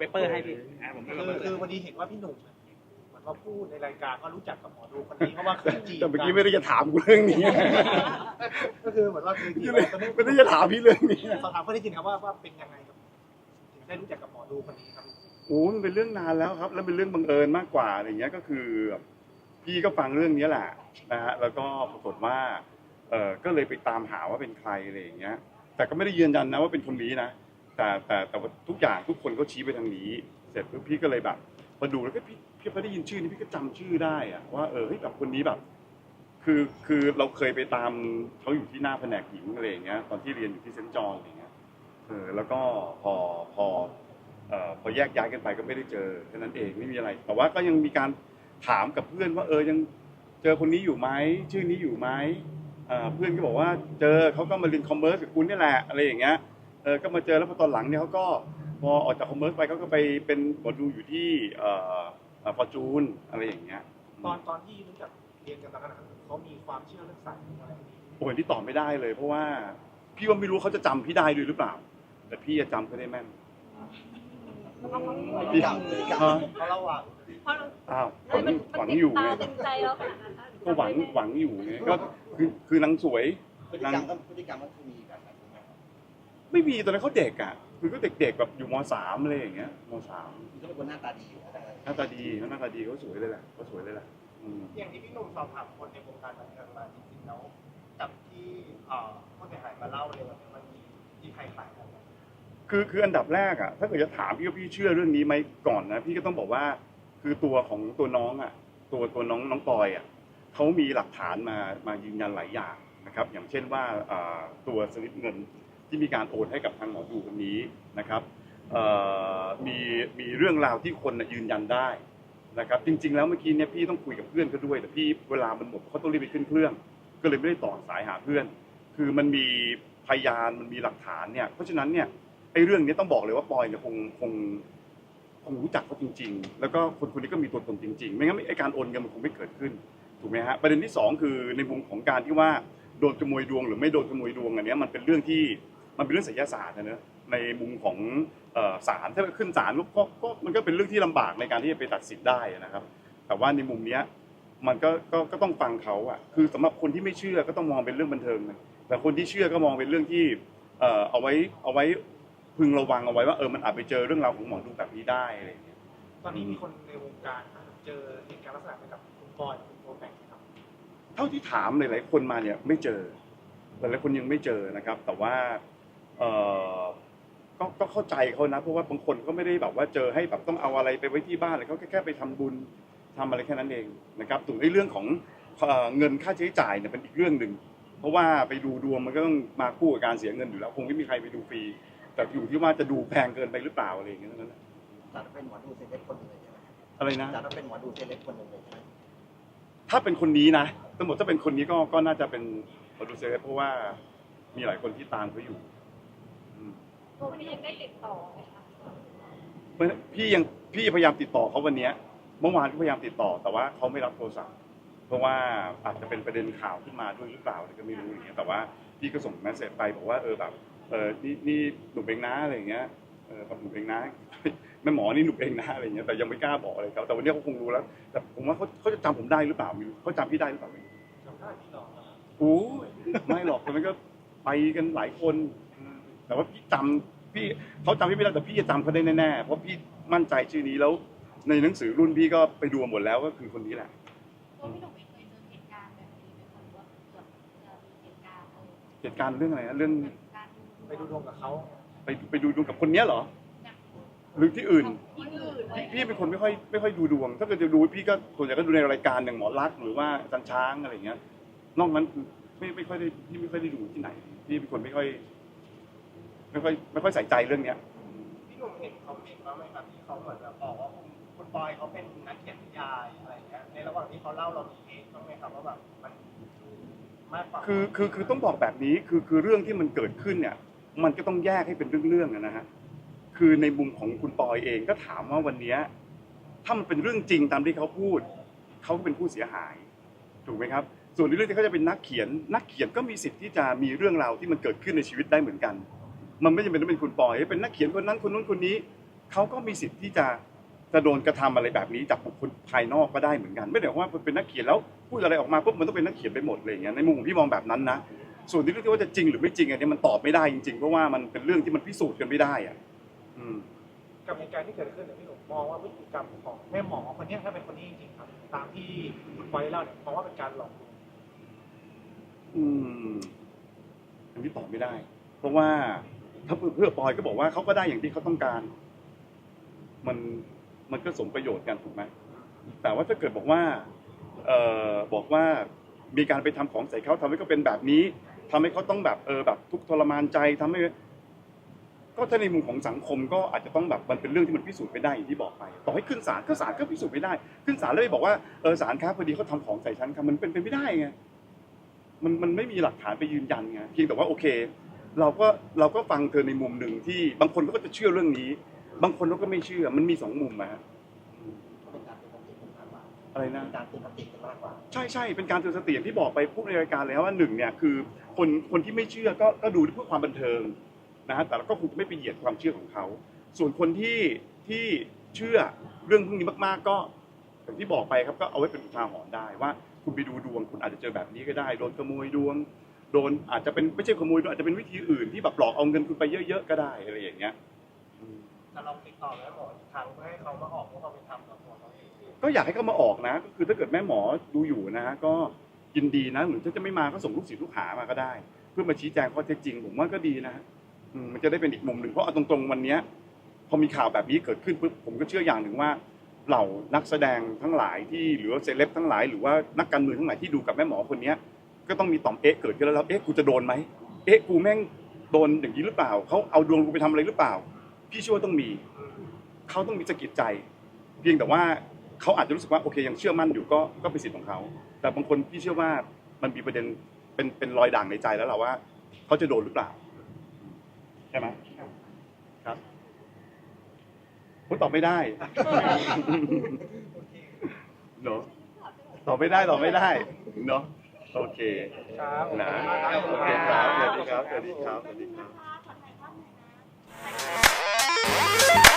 เปเปอร์ให้พี่อ่าผมเป็นคืวอลอเปเปอคือร์วันนี้เห็นว่าพี่หนุ่มเหมือนว่าพูดในรายการว่ารู้จักกับหมอดูคนนี้เพราะว่าเคยจีบแต่เมื่อกี้ไม่ได้จะถามกูเรื่องนี้ก็คือเหมือนว่าเคยจีบไม่ได้ตอนนี้ไม่ได้จะถามพี่เรื่องนี้สอบถามข้อที่จริงครับว่าว่าเป็นยังไงครับถึงได้รู้จักกับหมอดูคนนี้ครับโอ้มันเป็นเรื่องนานแล้วครับ แล้วเป็นเรื่องบังเอิญมากกว่าอะไรเงี้ยก็คือพี่ก็ฟังเรื่องนี้แหละนะฮะแล้วก็ปรากฏว่าเออก็เลยไปตามหาว่าเป็นใครอะไรอย่างเงี้ย แต่ก็ไม่ได้ยืนยันนะว่าเป็นคนนี้นะ แต่แต่แต่ว่าทุกอย่างทุกคนก็ชี้ไปทางนี้ เสร็จปุ๊บพี่ก็เลยแบบมาดูแล้วก็พี่พี่พอได้ยินชื่อนี้พี่ก็จำชื่อได้อะว่าเออเฮ้ยแบบคนนี้แบบ คือคือเราเคยไปตามเขาอยู่ที่หน้าแผนกหญิงอะไรอย่างเงี้ยตอนที่เรียนอยู่ที่เซนต์จอห์นอะไรเงี้ยเออแล้วก็พอพอเอ่อพอแยกย้ายกันไปก็ไม่ได้เจอแค่นั้นเองไม่มีอะไร แต่ว่าก็ยังมีการถามกับเพื่อนว่าเออยังเจอคนนี้อยู่ไหมชื่อนี้อยู่ไหมเอ่อเพื่อนก็บอกว่าเจอเขาก็มาเรียนคอมเมอร์สกับคุณนี่แหละอะไรอย่างเงี้ย เออก็มาเจอแล้วพอตอนหลังเนี่ยเขาก็พอออกจากคอมเมอร์สไปเขาก็ไปเป็นหมอดูอยู่ที่เอ่อฟอร์จูนอะไรอย่างเงี้ยตอนตอนที่รู้จักเรียนกันตอนนั้นนะครับเขามีความเชื่อเรื่องสายมูอะไรพวกนี้โอ้ยที่ตอบไม่ได้เลย เพราะว่าพี่ว่าไม่รู้เขาจะจำพี่ได้ด้วยหรือเปล่า แต่พี่จะจำเขาได้แม่นพี่จำเลยจฮะำเขาเล่าว่าเพราะอ้าวหมัวันงมันหวังติดอยู่ตาไงตึงใจแล้วขนาดนั้นนะก็หวังหวังอยู่ไงก็คือคือนางสวยพฤติกรรมก็พฤติกรรมก็คือมีแบบนั้นใช่ไหมครับ ไม่มีตอนนั้นเขาเด็กอะคือก็เด็กๆแบบอยู่มสามอะไรอย่างเงี้ยมสามคือต้องเป็นคนหน้าตาดีอยู่แล้วแต่หน้าตาดีเขาหน้าตาดีเขาสวยเลยแหละเขาสวยเลยแหละอืมอย่างที่พี่หนุ่มสอบถามคนในวงการบันเทิงมาจริงๆแล้วกับที่เอ่อผู้เสียหายมาเล่าในวันนี้มันมีที่ใครขายกันไหมคือคืออันดับแรกอะถ้าเกิดจะถามพี่ว่าพี่เชื่อเรื่องนี้ไหมก่อนนะพี่ก็ต้องบอกว่า คือตัวของตัวน้องอะ ตัวตัวน้องน้องปอยอะเขามีหลักฐานมามายืนยันหลายอย่างนะครับ อย่างเช่นว่าอ่าตัวสลิปเงิน ที่มีการโอนให้กับทางหมอดูคนนี้นะครับมีมีเรื่องราวที่คนยืนยันได้นะครับจริง ๆ แล้วเมื่อกี้เนี่ยพี่ต้องคุยกับเพื่อนเขาด้วย แต่พี่เวลามันหมดเขาต้องรีบไปขึ้นเครื่อง ก็เลยไม่ได้ต่อสายหาเพื่อน คือมันมีพยานมันมีหลักฐานเนี่ยเพราะฉะนั้นเนี่ยไอ้เรื่องนี้ต้องบอกเลยว่าปอยเนี่ยคงคงคงรู้จักเขาจริง ๆ แล้วก็คนคนนี้ก็มีตัวตนจริง ๆ ไม่งั้นไอ้การโอนเงินมันคงไม่เกิดขึ้นถูกไหมฮะประเด็นที่สองคือในมุมของการที่ว่าโดนขโมยดวงหรือไม่โดนขโมยดวงอันนี้มันเป็นเรื่องที่ มันเป็นเรื่องไสยศาสตร์นะเนอะในมุมของเอ่อศาลถ้าขึ้นศาลก็ก็มันก็เป็นเรื่องที่ลำบากในการที่จะไปตัดสินได้นะครับ แต่ว่าในมุมเนี้ยมันก็ก็ก็ต้องฟังเขาอะคือสำหรับคนที่ไม่เชื่อก็ต้องมองเป็นเรื่องบันเทิงนะแต่คนที่เชื่อก็มองเป็นเรื่องที่เอ่อเอาไว้เอาไว้พึงระวังเอาไว้ว่าเออมันอาจไปเจอเรื่องราวของหมอดูแบบนี้ได้อะไรอย่างเงี้ยตอนนี้มีคนในวงการเจอเหตุการณ์ลักษณะเหมือนกับคุณบอยกับคุณโบแบงค์ครับ เท่าที่ถามหลายๆคนมาเนี่ยไม่เจอหลายๆคนยังไม่เจอนะครับ แต่ว่า เออก็ก็เข้าใจเขานะเพราะว่าบางคนก็ไม่ได้แบบว่าเจอให้แบบต้องเอาอะไรไปไว้ที่บ้านเลยเขาแค่แค่ไปทำบุญทำอะไรแค่นั้นเองนะครับส่วนในเรื่องของเอ่อเงินค่าใช้จ่ายเนี่ยเป็นอีกเรื่องหนึ่งเพราะว่าไปดูดวงมันก็ต้องมาคู่กับการเสียเงินอยู่แล้วคงไม่มีใครไปดูฟรีแต่อยู่ที่ว่าจะดูแพงเกินไปหรือเปล่าอะไรอย่างเงี้ยเท่านั้นแหละจัดว่าเป็นหมอดูเซเลบคนหนึ่งเลยใช่ไหมอะไรนะ จัดว่าเป็นหมอดูเซเลบคนหนึ่งเลยใช่ไหมถ้าเป็นคนนี้นะตำรวจถ้าเป็นคนนี้ก็ก็น่าจะเป็นโปรดิวเซอร์เพราะว่ามีหลายคนที่ตามเขาอยู่อื มตัวพี่ยังได้ติดต่อไหมคะเพราะฉะนั้นพี่ยังพี่พยายามติดต่อเขาวันเนี้ยเมื่อวานก็พยายามติดต่อ แต่ว่าเขาไม่รับโทรศัพท์ เพราะว่าอาจจะเป็นประเด็นข่าวขึ้นมาด้วยหรือเปล่าอะไรก็ไม่รู้อย่างเงี้ยแต่ว่าพี่ก็ส่งแมสเซจไปบอกว่าเออแบบเออนี่นี่หนุ่มเองนะอะไรอย่างเงี้ยเออแบบหนุ่มเองนะแม่หมอนี่หนุ่มเองนะอะไรอย่างเงี้ยแต่ยังไม่กล้าบอกอะไรเขาแต่วันนี้เขาคงรู้แล้ว แต่ผมว่าเขาเขาจะจำผมได้หรือเปล่าไม่รู้เขาจำพี่ได้หรือเปล่าไม่รู้จำได้ที่หรอครับโอ้ยไม่หรอกมันก็ไปกันหลายคนอืม แต่ว่าพี่จำพี่เขาจำพี่ไม่ได้แต่พี่จะจำเขาได้แน่ๆเพราะพี่มั่นใจชื่อนี้แล้วในหนังสือรุ่นพี่ก็ไปดูหมดแล้วก็คือคนนี้แหละ ตัวพี่หนุ่มเองเคยเจอเหตุการณ์แบบนี้ไหมคะหรือว่าเกือบจะมีเหตุการณ์อะไรเหตุการณ์เรื่องอะไรนะเรื่องการไปดูดวงกับเขาไปไปดูดวงกับคนเนี้ยเหรอเนี่ยหรือที่อื่น ที่อื่นเลยพี่เป็นคนไม่ค่อยไม่ค่อยดูดวง ถ้าเกิดจะดูพี่ก็ส่วนใหญ่ก็ดูในรายการอย่างหมอรักษณ์หรือว่าอาจันช้างอะไรอย่างเงี้ย นอกนั้นคือไม่ไม่ค่อยได้พี่ไม่ค่อยได้ดูที่ไหน พี่เป็นคนไม่ค่อย ไม่ค่อยไม่ค่อยใส่ใจเรื่องเนี้ยพี่หนุ่มเห็นคอมเมนต์บ้างไหมครับที่เขาเหมือนแบบบอกว่าคุณคุณบอยเขาเป็นนักเขียนนิยายอะไรอย่างเงี้ยในระหว่างที่เขาเล่าเรามีเองบ้างไหมครับว่าแบบมันมากกว่าคือคือคือต้องบอกแบบนี้คือคือเรื่องที่มันเกิดขึ้นเนี่ย มันก็ต้องแยกให้เป็นเรื่องๆอะนะฮะคือในมุมของคุณปอยเองก็ถามว่าวันเนี้ยถ้ามันเป็นเรื่องจริงตามที่เขาพูดเขาก็เป็นผู้เสียหาย ถูกไหมครับ ส่วนในเรื่องที่เขาจะเป็นนักเขียน นักเขียนก็มีสิทธิ์ที่จะมีเรื่องราวที่มันเกิดขึ้นในชีวิตได้เหมือนกัน มันไม่จำเป็นต้องเป็นคุณปอยเป็นนักเขียนคนนั้นคนนู้นคนนี้เขาก็มีสิทธิ์ที่จะจะโดนกระทำอะไรแบบนี้จากบุคคลภายนอกก็ได้เหมือนกัน ไม่ได้ว่าเป็นนักเขียนแล้วพูดอะไรออกมาปุ๊บมันต้องเป็นนักเขียนไปหมดเลยอย่างเงี้ยในมุมของพี่มองแบบนั้นนะส่วนที่เรื่องที่ว่าจะจริงหรือไม่จริงอันนี้มันตอบไม่ได้จริงๆเพราะว่ามันเป็นเรื่องที่มันพิสูจน์กันไม่ได้อะอืมกับเหตุการณ์ที่เกิดขึ้นเนี่ยพี่หนุ่มมองว่าพฤติกรรมของแม่หมอคนเนี้ยถ้าเป็นคนนี้จริงๆครับตามที่คุณปอยเล่าเนี่ยมองว่าเป็นการหลอกลวงอืมอันนี้ตอบไม่ได้ เพราะว่า ถ้าเพื่อปอยก็บอกว่าเขาก็ได้อย่างที่เขาต้องการ มันมันก็สมประโยชน์กันถูกไหมแต่ว่าถ้าเกิดบอกว่าเออบอกว่ามีการไปทำของใส่เขาทำให้เขาเป็นแบบนี้ทำให้เขาต้องแบบเออแบบทุกทรมานใจทำให้ ก็ถ้าในมุมของสังคมก็อาจจะต้องแบบมันเป็นเรื่องที่มันพิสูจน์ไม่ได้อย่างที่บอกไป ต่อให้ขึ้นศาลก็ศาลก็พิสูจน์ไม่ได้ ขึ้นศาลแล้วไปบอกว่าเออศาลครับพอดีเขาทำของใส่ฉันครับมันเป็นไปไม่ได้ไงมันมันไม่มีหลักฐานไปยืนยันไงเพียงแต่ว่าโอเค เราก็เราก็ฟังเธอในมุมหนึ่งที่บางคนเขาก็จะเชื่อเรื่องนี้ บางคนเขาก็ไม่เชื่อมันมีสองมุมอะฮะเป็นการเตือนสติกันมากกว่าอะไรนะเป็นการเตือนสติกันมากกว่าใช่ใช่เป็นการเตือนสติอย่างที่บอกไปพูดในรายการเลยว่าหนึ่งเนี่ยคือคนคนที่ไม่เชื่อก็ก็ดูเพื่อความบันเทิงนะฮะแต่เราก็คงจะไม่ไปเหยียดความเชื่อของเขาส่วนคนที่ที่เชื่อเรื่องพวกนี้มากๆก็อย่างที่บอกไปครับก็เอาไว้เป็นอุทาหรณ์ได้ว่า คุณไปดูดวงคุณอาจจะเจอแบบนี้ก็ได้โดนขโมยดวง โดนอาจจะเป็นไม่ใช่ขโมยดวงอาจจะเป็นวิธีอื่นที่แบบหลอกเอาเงินคุณไปเยอะๆก็ได้อะไรอย่างเงี้ยอืมจะลองติดต่อแม่หมออีกครั้งเพื่อให้เขามาออกเพราะเขาเป็นธรรมกับตัวเขาเองก็อยากให้เขามาออกนะ ก็คือถ้าเกิดแม่หมอดูอยู่นะก็ยินดีนะหรือถ้าจะไม่มาก็ส่งลูกศิษย์ลูกหามาก็ได้ เพื่อมาชี้แจงข้อเท็จจริงผมว่าก็ดีนะอืมมันจะได้เป็นอีกมุมหนึ่งเพราะเอาตรงๆวันเนี้ยพอมีข่าวแบบนี้เกิดขึ้นปุ๊บผมก็เชื่ออย่างหนึ่งว่าเหล่านักแสดงทั้งหลายที่หรือว่าเซเลบทั้งหลาย หรือว่านักการเมืองทั้งหลายที่ดูกับแม่หมอคนเนี้ย ก็ต้องมีต่อมเอ๊ะเกิดขึ้นแล้วแล้วเอ๊ะกูจะโดนไหมเอ๊ะกูแม่งโดนอย่างนี้หรือเปล่าเขาเอาดวงกูไปทำอะไรหรือเปล่า พี่เชื่อว่าต้องมีเขาต้องมีสะกิดใจ เพียงแต่ว่าเขาอาจจะรู้สึกว่าโอเคยังเชื่อมั่นอยู่ก็ก็เป็นสิทธิ์ของเขาแต่บางคนพี่เชื่อว่ามันมีประเด็นเป็นเป็นรอยด่างในใจแล้วแหละว่าเขาจะโดนหรือเปล่าใช่ไหมครับผมตอบไม่ได้ เนาะตอบไม่ได้ตอบไม่ได้เนาะ โอเคครับนะโอเคครับสวัสดีครับสวัสดีครับสวัสดีครับ